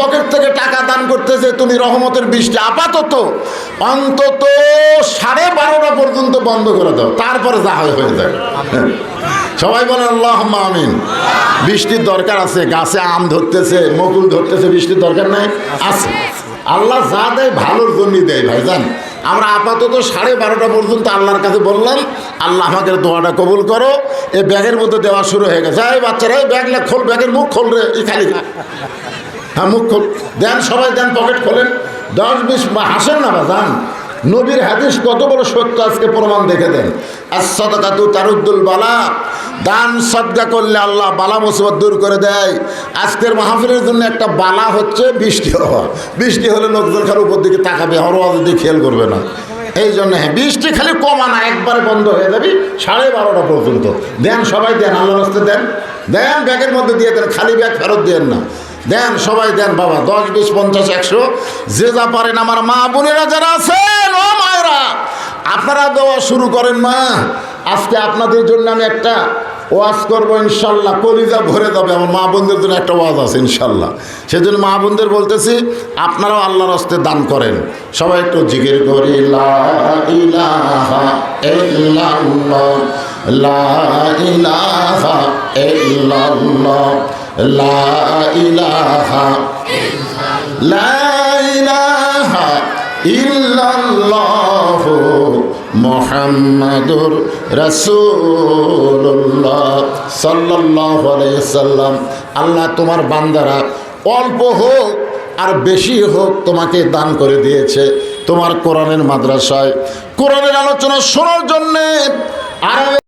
Pocket থেকে টাকা দান করতেছে, তুমি রহমতের বৃষ্টি। আপাতত অন্তত সাড়ে বারোটা পর্যন্ত বন্ধ করে দাও, তারপরে যা হয় হয়ে যায়। সবাই বলেন আল্লাহ আমিন। বৃষ্টির দরকার আছে, গাছে আম ধরতেছে, মকুল ধরতেছে, বৃষ্টির দরকার নাই, আছে। আল্লাহ যা দেয় ভালোর জন্যই দেয়, ভাইজান। আমরা আপাতত সাড়ে বারোটা পর্যন্ত আল্লাহর কাছে বললাম, আল্লাহ আমাকে দোয়াটা কবুল করো। এ ব্যাগের মধ্যে দেওয়া শুরু হয়ে গেছে। এই বাচ্চারা, এই ব্যাগ খোল, ব্যাগের মুখ খোল রে খালি। হ্যাঁ মুখ খোল। দেন, সবাই দেন পকেট খোলেন। দশ বিশ হাসেন না বাজান নবীর হাদিস কত বড় সত্য আজকে প্রমাণ দেখে দেন। তারুদ্দুল বালা। দান সদ্গা করলে আল্লাহ বালা মুসিবত দূর করে দেয়। আজকের মাহফিলের জন্য একটা বালা হচ্ছে বৃষ্টি হওয়া। বৃষ্টি হলে লোকজন খালি উপর দিকে তাকাবে হরওয়াজ দিকে খেয়াল করবে না। এই জন্য হ্যাঁ বৃষ্টি খালি কমানা একবারে বন্ধ হয়ে যাবি সাড়ে বারোটা পর্যন্ত। দেন, সবাই দেন আল্লাহ রাস্তে দেন। দেন, ব্যাগের মধ্যে দিয়ে দেন, খালি ব্যাগ ফেরত দেন না। দেন, সবাই দেন, বাবা, দশ, বিশ, পঞ্চাশ, একশো। যে যা পারেন, আমার মা বোনেরা যারা আছেন, ও মায়েরা, আপনারা দেওয়া শুরু করেন মা। আজকে আপনাদের জন্য আমি একটা ওয়াজ করব, ইনশাল্লাহ, কলিজা ভরে যাবে। আমার মা বোনদের জন্য একটা ওয়াজ আছে, ইনশাল্লাহ। সেজন্য মা বোনদের বলতেছি, আপনারাও আল্লাহর হস্তে দান করেন। সবাই একটু জিজ্ঞেস করি, লা ইলাহা ইল্লাল্লাহ লা ইলাহা লা ইলাহা ইল্লাল্লাহ মুহাম্মাদুর আলাইহি সাল্লাম। আল্লাহ তোমার বান্দারা অল্প হোক আর বেশি হোক তোমাকে দান করে দিয়েছে তোমার কোরআনের মাদ্রাসায়। কোরআনের আলোচনা শোনার জন্যে আর